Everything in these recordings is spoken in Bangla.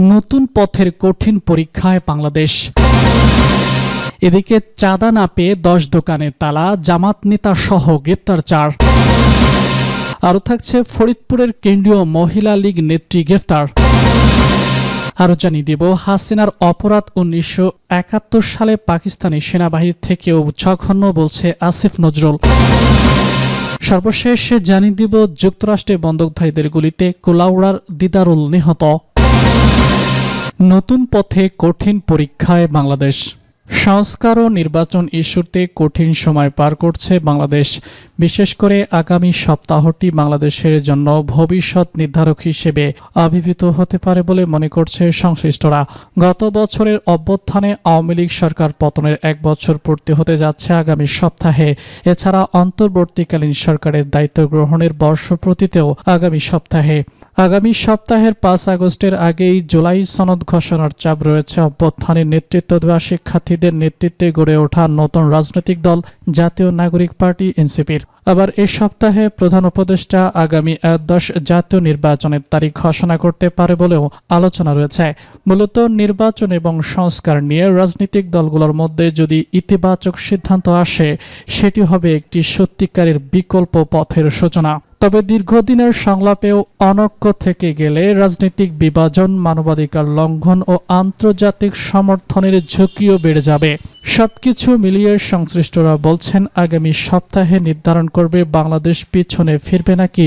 নতুন পথের কঠিন পরীক্ষায় বাংলাদেশ। এদিকে চাঁদা না পেয়ে দশ দোকানে তালা, জামাত নেতা সহ গ্রেপ্তার চার। আরও থাকছে ফরিদপুরের কেন্দ্রীয় মহিলা লীগ নেত্রী গ্রেফতার আরও জানিয়ে দেব, হাসিনার অপরাধ উনিশশো একাত্তর সালে পাকিস্তানি সেনাবাহিনীর থেকেও জঘন্য বলছে আসিফ নজরুল। সর্বশেষ জানিয়ে দিব যুক্তরাষ্ট্রে বন্দুকধারীদের গুলিতে কোলাউড়ার দিদারুল নিহত। নতুন পথে কঠিন পরীক্ষায় বাংলাদেশ। সংস্কার ও নির্বাচন ইস্যুতে কঠিন সময় পার করছে বাংলাদেশ। বিশেষ করে আগামী সপ্তাহটি বাংলাদেশের জন্য ভবিষ্যৎ নির্ধারক হিসেবে আবির্ভূত হতে পারে বলে মনে করছে সংশ্লিষ্টরা। গত বছরের অভ্যুত্থানে আওয়ামী লীগ সরকার পতনের এক বছর পূর্তি হতে যাচ্ছে আগামী সপ্তাহে। এছাড়া অন্তর্বর্তীকালীন সরকারের দায়িত্ব গ্রহণের বর্ষপ্রতিতেও আগামী সপ্তাহে। আগামী সপ্তাহের পাঁচ আগস্টের আগেই জুলাই সনদ ঘোষণার চাপ রয়েছে। অভ্যুত্থানের নেতৃত্ব দেওয়া শিক্ষার্থীদের নেতৃত্বে গড়ে ওঠা নতুন রাজনৈতিক দল জাতীয় নাগরিক পার্টি এনসিপির। আবার এ সপ্তাহে প্রধান উপদেষ্টা আগামী দশ জাতীয় নির্বাচনের তারিখ ঘোষণা করতে পারে বলেও আলোচনা রয়েছে। মূলত নির্বাচন এবং সংস্কার নিয়ে রাজনৈতিক দলগুলোর মধ্যে যদি ইতিবাচক সিদ্ধান্ত আসে, সেটি হবে একটি সত্যিকারের বিকল্প পথের সূচনা। তবে দীর্ঘদিনের সংলাপেও অনক্য থেকে গেলে রাজনৈতিক বিভাজন, মানবাধিকার লঙ্ঘন ও আন্তর্জাতিক সমর্থনের ঝুঁকিও বেড়ে যাবে। সবকিছু মিলিয়ে সংশ্লিষ্টরা বলছেন, আগামী সপ্তাহে নির্ধারণ করবে বাংলাদেশ পিছনে ফিরবে নাকি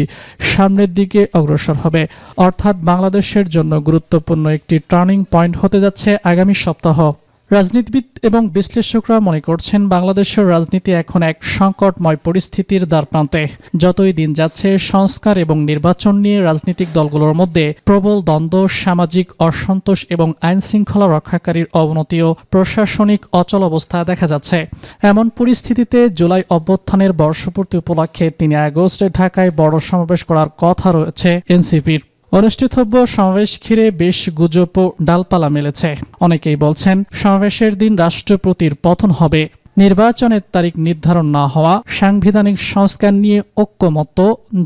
সামনের দিকে অগ্রসর হবে। অর্থাৎ বাংলাদেশের জন্য গুরুত্বপূর্ণ একটি টার্নিং পয়েন্ট হতে যাচ্ছে আগামী সপ্তাহ। রাজনীতিবিদ এবং বিশ্লেষকরা মনে করছেন বাংলাদেশের রাজনীতি এখন এক সংকটময় পরিস্থিতির দ্বারপ্রান্তে। যতই দিন যাচ্ছে, সংস্কার এবং নির্বাচন নিয়ে রাজনৈতিক দলগুলোর মধ্যে প্রবল দ্বন্দ্ব, সামাজিক অসন্তোষ এবং আইন শৃঙ্খলা রক্ষাকারীর অবনতি ও প্রশাসনিক অচল অবস্থা দেখা যাচ্ছে। এমন পরিস্থিতিতে জুলাই অভ্যুত্থানের বর্ষপূর্তি উপলক্ষে তিন আগস্টে ঢাকায় বড় সমাবেশ করার কথা রয়েছে এনসিপির। অনুষ্ঠিতব্য সমাবেশ ঘিরে বেশ গুজব ডালপালা মেলেছে। অনেকেই বলছেন, সমাবেশের দিন রাষ্ট্রপতির পতন হবে। নির্বাচনের তারিখ নির্ধারণ না হওয়া, সাংবিধানিক সংস্কার নিয়ে ঐক্যমত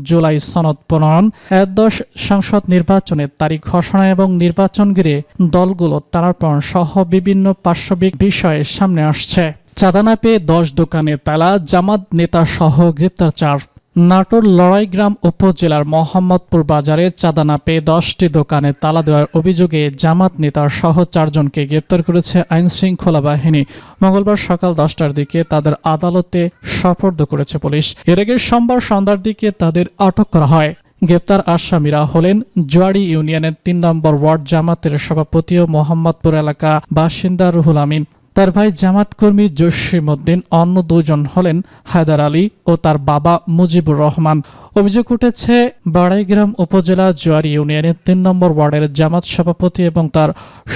জুলাই সনদ প্রণয়ন, একাদশ সংসদ নির্বাচনের তারিখ ঘোষণা এবং নির্বাচন ঘিরে দলগুলো টানাপড়ন সহ বিভিন্ন পার্শ্ববিক বিষয়ে সামনে আসছে। চাঁদা না পেয়ে দশ দোকানে তালা, জামাত নেতা সহ গ্রেপ্তার চার। নাটোর লড়াইগ্রাম উপজেলার মোহাম্মদপুর বাজারে চাঁদা না পেয়ে দশটি দোকানে তালা দেওয়ার অভিযোগে জামাত নেতার সহ চারজনকে গ্রেপ্তার করেছে আইন শৃঙ্খলা বাহিনী। মঙ্গলবার সকাল দশটার দিকে তাদের আদালতে সফর্দ করেছে পুলিশ। এর আগে সোমবার সন্ধ্যার দিকে তাদের আটক করা হয়। গ্রেপ্তার আসামিরা হলেন জোয়ারি ইউনিয়নের তিন নম্বর ওয়ার্ড জামাতের সভাপতি ও মোহাম্মদপুর এলাকা বাসিন্দা রুহুল আমিন। তার ভাই জামাত কর্মী জসিমউদ্দিন অন্য দুজন হলেন হায়দার আলী ও তার বাবা মুজিবুর রহমান। অভিযোগ উঠেছে, বাড়াইগ্রাম উপজেলা জোয়ারি ইউনিয়নের তিন নম্বর ওয়ার্ডের জামাত সভাপতি এবং তার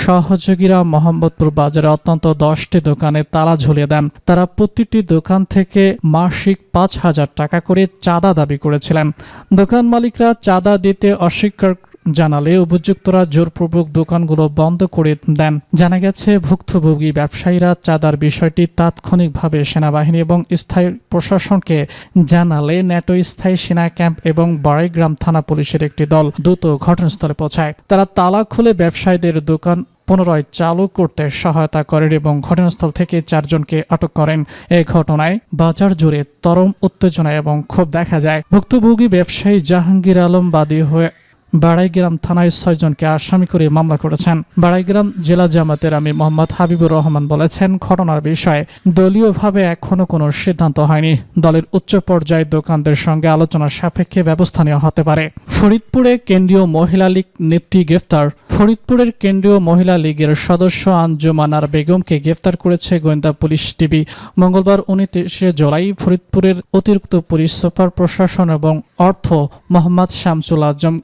সহযোগীরা মোহাম্মদপুর বাজারে অত্যন্ত দশটি দোকানে তালা ঝুলিয়ে দেন। তারা প্রতিটি দোকান থেকে মাসিক পাঁচ হাজার টাকা করে চাঁদা দাবি করেছিলেন। দোকান মালিকরা চাঁদা দিতে অস্বীকার জানালে অভিযুক্তরা জোরপূর্বক দোকানগুলো বন্ধ করে দেন। জানা গেছে, ভুক্তভোগী ব্যবসায়ীরা চাঁদার বিষয়টি তাৎক্ষণিকভাবে সেনাবাহিনী এবং স্থায়ী প্রশাসনকে জানালে ন্যাটো স্থায়ী সেনা ক্যাম্প এবং বাড়াইগ্রাম থানা পুলিশের একটি দল দ্রুত ঘটনাস্থলে পৌঁছায়। তারা তালা খুলে ব্যবসায়ীদের দোকান পুনরায় চালু করতে সহায়তা করেন এবং ঘটনাস্থল থেকে চারজনকে আটক করেন। এই ঘটনায় বাজার জুড়ে তরম উত্তেজনা এবং ক্ষোভ দেখা যায়। ভুক্তভোগী ব্যবসায়ী জাহাঙ্গীর আলম বাদী হয়ে বাড়াইগ্রাম থানায় ছয়জনকে আসামি করে মামলা করেছেন। বাড়াইগ্রাম জেলা জামাতের আমি মোহাম্মদ হাবিবুর রহমান বলেছেন, ঘটনার বিষয়ে দলীয়ভাবে এখনও কোনো সিদ্ধান্ত হয়নি। দলের উচ্চ পর্যায়ের দোকানদের সঙ্গে আলোচনার সাপেক্ষে ব্যবস্থা নেওয়া হতে পারে। ফরিদপুরে কেন্দ্রীয় মহিলা লীগ নেত্রী গ্রেফতার। ফরিদপুরের কেন্দ্রীয় মহিলা লীগের সদস্য আঞ্জুমানার বেগমকে গ্রেফতার করেছে গোয়েন্দা পুলিশ টিভি মঙ্গলবার উনত্রিশে জুলাই ফরিদপুরের অতিরিক্ত পুলিশ সুপার প্রশাসন এবং অর্থ মোহাম্মদ শামসুল আজম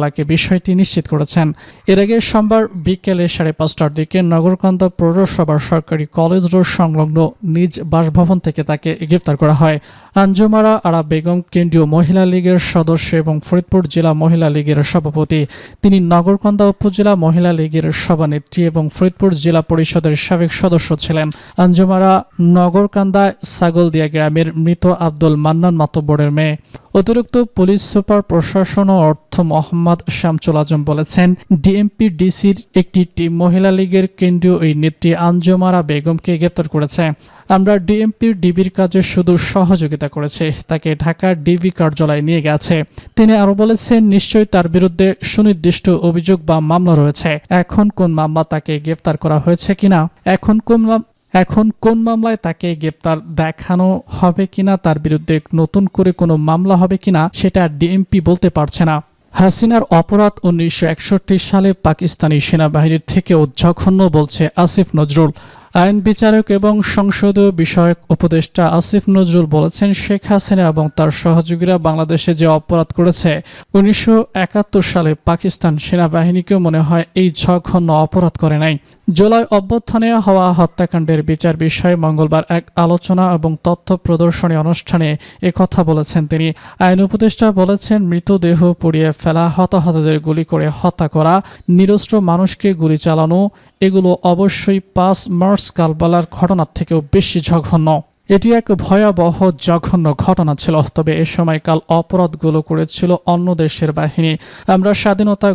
কালবালাকে বিষয়টি নিশ্চিত করেছেন। এর আগে সোমবার বিকেলে সাড়ে পাঁচটার দিকে নগরকান্দা পৌরসভার সরকারি কলেজ রোড সংলগ্ন নিজ বাসভবন থেকে তাকে গ্রেফতার করা হয়। আঞ্জুমারা আরা বেগম কেন্দ্রীয় মহিলা লীগের সদস্য এবং ফরিদপুর জেলা মহিলা লীগের সভাপতি। তিনি নগরকান্দা উপজেলা মহিলা লীগের সভানেত্রী এবং ফরিদপুর জেলা পরিষদের সাবেক সদস্য ছিলেন। আঞ্জুমারা নগরকান্দা ছাগলদিয়া গ্রামের মৃত আব্দুল মান্নান মাতব্বরের মেয়ে। অতিরিক্ত পুলিশ সুপার প্রশাসন ও অর্থ মোহাম্মদ শামচুল আজম বলেছেন, ডিএমপি ডিসির একটি টিম মহিলা লীগের কেন্দ্রীয় এই নেত্রী আঞ্জুমারা বেগমকে গ্রেপ্তার করেছে। আমরা ডিএমপির ডিবির কাজে শুধু সহযোগিতা করেছি, তাকে ঢাকার ডিবি কার্যালয়ে নিয়ে গেছে। তিনি আরও বলেছেন, নিশ্চয়ই তার বিরুদ্ধে সুনির্দিষ্ট অভিযোগ বা মামলা রয়েছে। এখন কোন মামলা তাকে গ্রেফতার করা হয়েছে কিনা? এখন কোন এখন কোন মামলায় তাকে গ্রেপ্তার দেখানো হবে কিনা, তার বিরুদ্ধে নতুন করে কোনো মামলা হবে কিনা, সেটা ডিএমপি বলতে পারছে না। হাসিনার অপরাধ উনিশশো একষট্টি সালে পাকিস্তানি সেনাবাহিনীর থেকেও জঘন্য বলছে আসিফ নজরুল। আইন বিচারক এবং সংসদীয় বিষয়ক উপদেষ্টা আসিফ নজরুল বলেছেন শেখ হাসিনা এবং তার সহযোগীরা বাংলাদেশে যে অপরাধ করেছে, উনিশশো একাত্তর সালে পাকিস্তান সেনাবাহিনীকেও মনে হয় এই জঘন্য অপরাধ করে নাই। জুলাই অভ্যর্থনে হওয়া হত্যাকাণ্ডের বিচার বিষয়ে মঙ্গলবার এক আলোচনা এবং তথ্য প্রদর্শনী অনুষ্ঠানে একথা বলেছেন তিনি। আইন উপদেষ্টা বলেছেন, মৃতদেহ পুড়িয়ে ফেলা হতাহতদের গুলি করে হত্যা করা, নিরস্ত্র মানুষকে গুলি চালানো এগুলো অবশ্যই পাঁচ মার্চ কালবালার ঘটনার থেকেও বেশি জঘন্য। এটি এক ভয়াবহ জঘন্য ঘটনা ছিল, তবে এ সময়কাল অপরাধগুলো করেছিল অন্য দেশের বাহিনী। আমরা স্বাধীনতা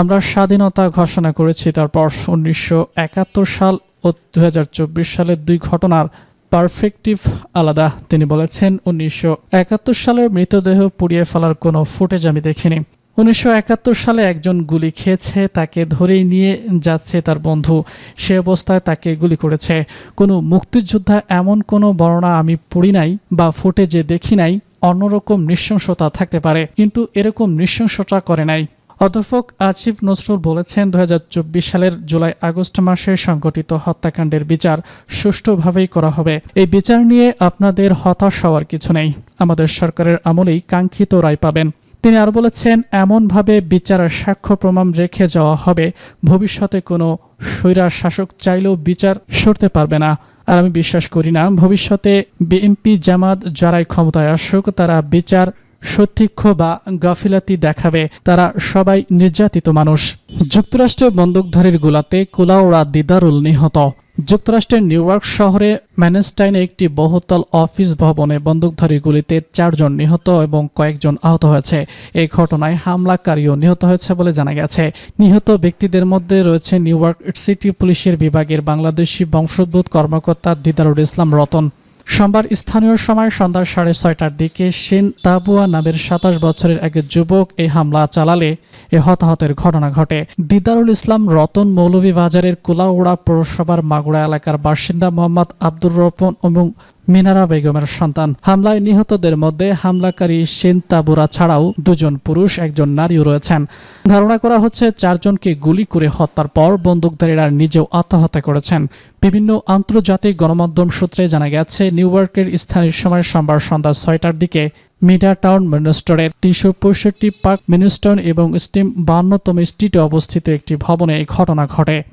আমরা স্বাধীনতা ঘোষণা করেছি, তারপর উনিশশো একাত্তর সাল ও দু হাজার চব্বিশ সালের দুই ঘটনার পারফেক্টিভ আলাদা। তিনি বলেছেন, উনিশশো একাত্তর সালে মৃতদেহ পুড়িয়ে ফেলার কোনো ফুটেজ আমি দেখিনি। উনিশশো একাত্তর সালে একজন গুলি খেয়েছে, তাকে ধরেই নিয়ে যাচ্ছে তার বন্ধু। সে অবস্থায় তাকে গুলি করেছে। কোনো মুক্তিযোদ্ধা এমন কোনো বর্ণনা আমি পড়ি নাই বা ফুটেজে দেখি নাই, অন্যরকম নৃশংসতা থাকতে পারে, কিন্তু এরকম নৃশংসতা করে নাই। অধ্যাপক আসিফ নজরুল বলেছেন দু হাজার চব্বিশ সালের জুলাই আগস্ট মাসে সংঘটিত হত্যাকাণ্ডের বিচার সুষ্ঠুভাবেই করা হবে। এই বিচার নিয়ে আপনাদের হতাশ হওয়ার কিছু নেই। আমাদের সরকারের আমলেই কাঙ্ক্ষিত রায় পাবেন। তিনি আর বলেছেন, এমনভাবে বিচারের সাক্ষ্য প্রমাণ রেখে যাওয়া হবে, ভবিষ্যতে কোনো স্বৈরা শাসক চাইলেও বিচার সরতে পারবে না। আর আমি বিশ্বাস করি না, ভবিষ্যতে বিএনপি, জামাত যারাই ক্ষমতায় আসুক, তারা বিচার সত্যিক্ষ বা গাফিলাতি দেখাবে। তারা সবাই নির্যাতিত মানুষ। যুক্তরাষ্ট্রের বন্দুকধারীর গোলাতে কুলাউড়া দিদারুল নিহত। যুক্তরাষ্ট্রের নিউইয়র্ক শহরে ম্যানেস্টাইনে একটি বহুতল অফিস ভবনে বন্দুকধারী গুলিতে চারজন নিহত এবং কয়েকজন আহত হয়েছে। এই ঘটনায় হামলাকারীও নিহত হয়েছে বলে জানা গেছে। নিহত ব্যক্তিদের মধ্যে রয়েছে নিউইয়র্ক সিটি পুলিশের বিভাগের বাংলাদেশি বংশোদ্ভূত কর্মকর্তা দিদারুল ইসলাম রতন। সোমবার স্থানীয় সময় সন্ধ্যা সাড়ে ছয়টার দিকে সেন তাবুয়া নামের সাতাশ বছরের এক যুবক এই হামলা চালালে এ হতাহতের ঘটনা ঘটে। দিদারুল ইসলাম রতন মৌলভী বাজারের কুলাউড়া পৌরসভার মাগুড়া এলাকার বাসিন্দা মোহাম্মদ আব্দুর রহমান এবং মিনারা বেগমের সন্তান। হামলায় নিহতদের মধ্যে হামলাকারী সেন তাবুরা ছাড়াও দুজন পুরুষ, একজন নারীও রয়েছেন। ধারণা করা হচ্ছে চারজনকে গুলি করে হত্যার পর বন্দুকধারীরা নিজেও আত্মহত্যা করেছেন। বিভিন্ন আন্তর্জাতিক গণমাধ্যম সূত্রে জানা গেছে, নিউ ইয়র্কের স্থানীয় সময় সোমবার সন্ধ্যা ছয়টার দিকে মিডা টাউন মিনিস্টারের তিনশো পঁয়ষট্টি পার্ক মিনিস্টন এবং স্টিম বান্নতম স্ট্রিটে অবস্থিত একটি ভবনে এই ঘটনা ঘটে।